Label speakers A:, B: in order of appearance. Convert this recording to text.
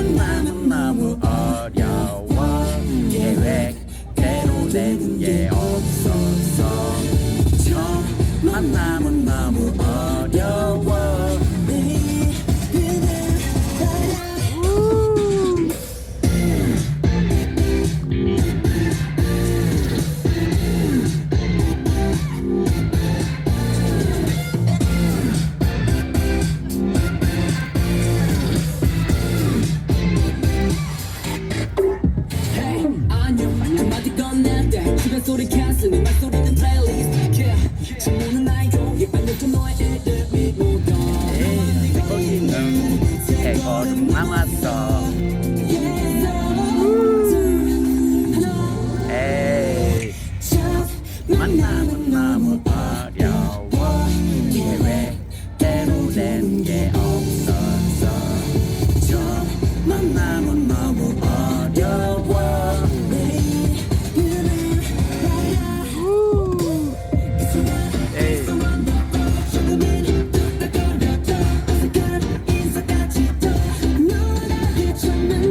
A: 난 나는 너무 어려워. 계획대로 되는 게 없어서. 처음 만남을 말소리 캔슬 네 말소리는 플레이리스트 yeah. 질문은 알고 예반력도 너의 이름이 묻어 보이는 대거름 남았어. 만남은 너무 어려워 없는